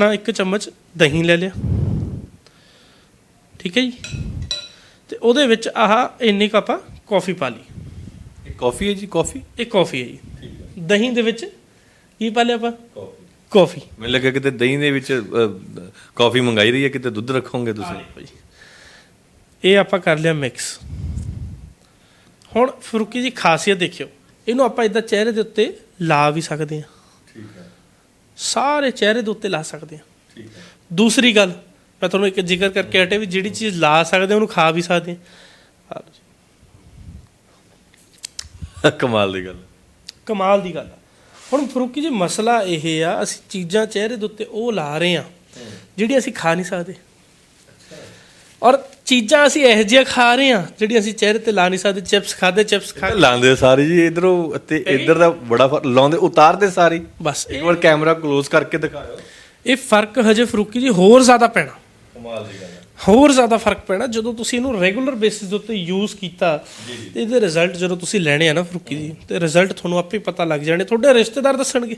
ਤਰ੍ਹਾਂ ਇੱਕ ਚਮਚ ਦਹੀਂ ਲੈ ਲਿਆ। ਠੀਕ ਹੈ ਜੀ? ਤੇ ਉਹਦੇ ਵਿੱਚ ਆਹ ਇੰਨੀ ਕੁ ਆਪਾਂ ਕੌਫੀ ਪਾ ਲਈ। ਇਹ ਕਾਫੀ ਹੈ ਜੀ ਕਾਫੀ? ਇਹ ਕੌਫੀ ਹੈ ਜੀ। ਦਹੀਂ ਦੇ ਵਿੱਚ ਕੀ ਪਾ ਲਿਆ ਆਪਾਂ? ਕਾਫੀ। ਕੌਫੀ। ਮੈਨੂੰ ਲੱਗਾ ਕਿਤੇ ਦਹੀਂ ਦੇ ਵਿੱਚ ਕਾਫੀ ਮੰਗਾਈ ਰਹੀ ਹੈ ਕਿਤੇ ਦੁੱਧ ਰੱਖੋਗੇ ਤੁਸੀਂ? ਦੇਖੋ ਜੀ। ਇਹ ਆਪਾਂ ਕਰ ਲਿਆ ਮਿਕਸ। ਹੁਣ ਫਰੂਕੀ ਜੀ ਖਾਸੀਅਤ ਦੇਖਿਓ। ਇਹਨੂੰ ਆਪਾਂ ਇਦਾਂ ਚਿਹਰੇ ਦੇ ਉੱਤੇ ਲਾ ਵੀ ਸਕਦੇ ਹਾਂ। ਠੀਕ ਹੈ। ਸਾਰੇ ਚਿਹਰੇ ਦੇ ਉੱਤੇ ਲਾ ਸਕਦੇ ਹਾਂ। ਠੀਕ ਹੈ। ਦੂਸਰੀ ਗੱਲ ਮੈਂ ਤੁਹਾਨੂੰ ਇੱਕ ਜ਼ਿਕਰ ਕਰਕੇ ਹਟੇ ਵੀ ਜਿਹੜੀ ਚੀਜ਼ ਲਾ ਸਕਦੇ ਉਹਨੂੰ ਖਾ ਵੀ ਸਕਦੇ ਹਾਂ। ਕਮਾਲ ਦੀ ਗੱਲ ਕਮਾਲ ਦੀ ਗੱਲ ਹੁਣ ਫਰੂਕੀ ਜੀ ਮਸਲਾ ਇਹ ਆ ਅਸੀਂ ਚੀਜ਼ਾਂ ਚਿਹਰੇ ਦੇ ਉੱਤੇ ਉਹ ਲਾ ਰਹੇ ਆ ਜਿਹੜੀ ਅਸੀਂ ਖਾ ਨਹੀਂ ਸਕਦੇ। ਔਰ ਚੀਜ਼ਾਂ ਅਸੀਂ ਇਹੋ ਜਿਹੀਆਂ ਖਾ ਰਹੇ ਆ ਜਿਹੜੀ ਅਸੀਂ ਚਿਹਰੇ ਤੇ ਲਾ ਨਹੀਂ ਸਕਦੇ ਚਿਪਸ ਖਾਦੇ ਚਿਪਸ ਖਾ ਲਾਉਂਦੇ ਸਾਰੇ ਜੀ ਇਧਰੋਂ ਤੇ ਇਧਰ ਦਾ ਬੜਾ ਫ਼ਰਕ ਲਾਉਂਦੇ ਉਤਾਰਦੇ ਸਾਰੇ। ਬਸ ਇੱਕ ਵਾਰ ਕੈਮਰਾ ਕਲੋਜ਼ ਕਰਕੇ ਦਿਖਾਓ ਇਹ ਫ਼ਰਕ ਹਜੇ ਫਰੂਕੀ ਜੀ ਹੋਰ ਜ਼ਿਆਦਾ ਪੈਣਾ। ਕਮਾਲ ਦੀ ਗੱਲ ਹੈ ਹੋਰ ਜ਼ਿਆਦਾ ਫ਼ਰਕ ਪੈਣਾ ਜਦੋਂ ਤੁਸੀਂ ਇਹਨੂੰ ਰੈਗੂਲਰ ਬੇਸਿਸ ਦੇ ਉੱਤੇ ਯੂਜ਼ ਕੀਤਾ ਤੇ ਇਹਦੇ ਰਿਜ਼ਲਟ ਜਦੋਂ ਤੁਸੀਂ ਲੈਣੇ ਆ ਨਾ ਫਰੂਕੀ ਜੀ ਤੇ ਰਿਜ਼ਲਟ ਤੁਹਾਨੂੰ ਆਪੇ ਪਤਾ ਲੱਗ ਜਾਣੇ ਤੁਹਾਡੇ ਰਿਸ਼ਤੇਦਾਰ ਦੱਸਣਗੇ।